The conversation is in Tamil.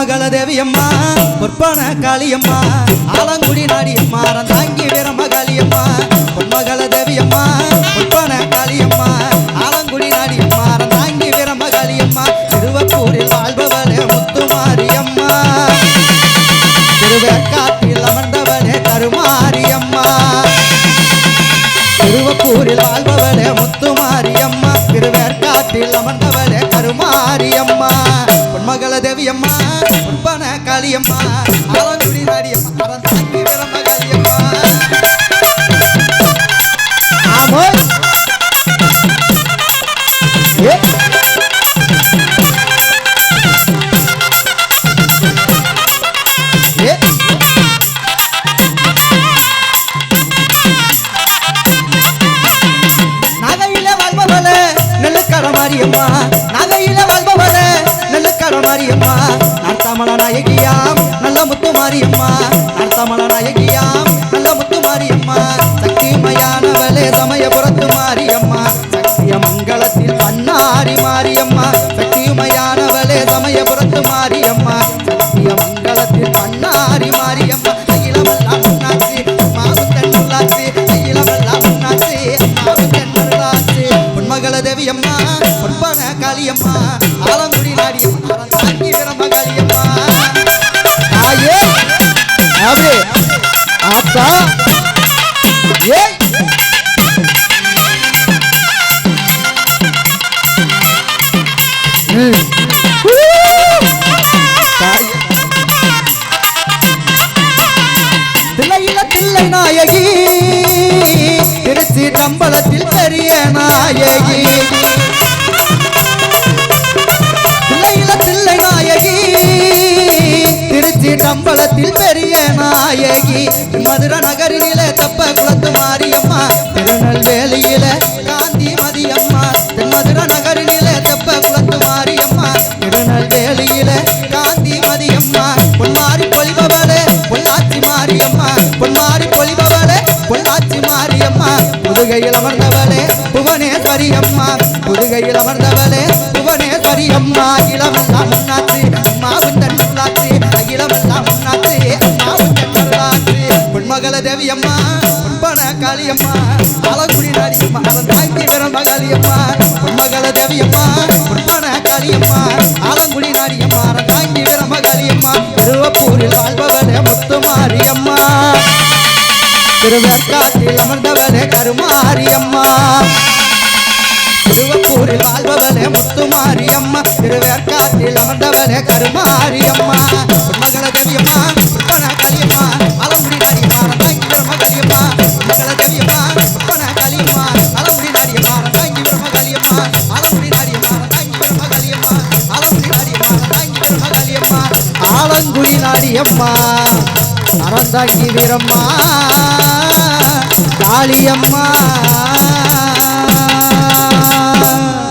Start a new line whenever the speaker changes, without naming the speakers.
பொன்மகள தேவியம்மா பொற்பன காளியம்மா ஆலங்குடி நாடியம்மா தாங்கி வீரம காளியம்மா பொன்மகள தேவியம்மா பொற்பன காளியம்மா ஆலங்குடி நாடியம்மா தாங்கி வீரம காளியம்மா திருவப்பூரில் வாழ்பவளே முத்துமாரியம்மா. திருவேற்காட்டில் அமர்ந்தவளே கருமாரியம்மா. திருவப்பூரில் வாழ்பவளே முத்துமாரியம்மா திருவேற்காட்டில் அமர்ந்தவளே கருமாரியம்மா. பொன்மகள தேவியம்மா பொன்பன காளியம்மா மாரியம்மா சக்தி மயானவளே சக்திமயானவளே சமயபுரத்து மாரியம்மா சக்திய மங்களத்தில் பன்னாரி மாரியம்மா சக்திமயானவளே சமயபுரத்து மாரியம்மா சக்திய மங்களத்தில் பன்னாரி மாரியம்மா அகிலமெல்லாம் உன்னாச்சி மாவுத்தன் உள்ளாச்சி அகிலமெல்லாம் உன்னாச்சி மாவுத்தன் உள்ளாச்சி பொன்மகள தேவியம்மா பொன்பன காளியம்மா ஆலங்குடி நாடியம்மா காளியம்மா. ஆயே அப்படி தில்லையில தில்லை நாயகி திருச்சி தம்பலத்தில் பெரிய நாயகி. தில்லையில தில்லை நாயகி திருச்சி தம்பலத்தில் பெரிய நாயகி. மதுர நகரிலே தப்ப குளத்து மாரியம்மா திருநெல்வேலியில காந்த பொள்ளாச்சி மாரியம்மா புதுகையில் அமர்ந்தவளே புவனேஸ்வரி அம்மா புதுகையில் அமர்ந்தவளே புவனேஸ்வரி அம்மா இளமெல்லாம் முன்னாச்சு அம்மாவும் தன் முன்னாச்சு அகிலமெல்லாம் முன்னாச்சு அம்மாவும் தன் முன்னாச்சு பொன்மகள தேவி அம்மா பொன்பன காளியம்மா ஆலங்குடி நாடியம்மா அவன் தாய்க்கு விரம்ப காளியம்மா பொன்மகள தேவி திருவேற்காட்டில் அமர்ந்தவளே கருமாரியம்மா. திருவப்பூரில் வாழ்பவளே முத்துமாரியம்மா. திருவேற்காட்டில் அமர்ந்தவளே கருமாரியம்மா. மகள தேவியம்மா புத்தன காளியம்மா அலமுடி நாடியம்மா ரந்தாங்கி பிரம்ம காளியம்மா மகள தேவியம்மா புத்தன காளியம்மா அலமுடி நாடியம்மா ரந்தாங்கி பிரம்ம காளியம்மா அலமுடி நாடியம்மா தங்கி பிரம்ம காளியம்மா அலமுடி நாடியம்மா தங்கி பிரம்ம காளியம்மா ஆலங்குடி நாடியம்மா. அறந்தாங்கி வீரம்மா காளியம்மா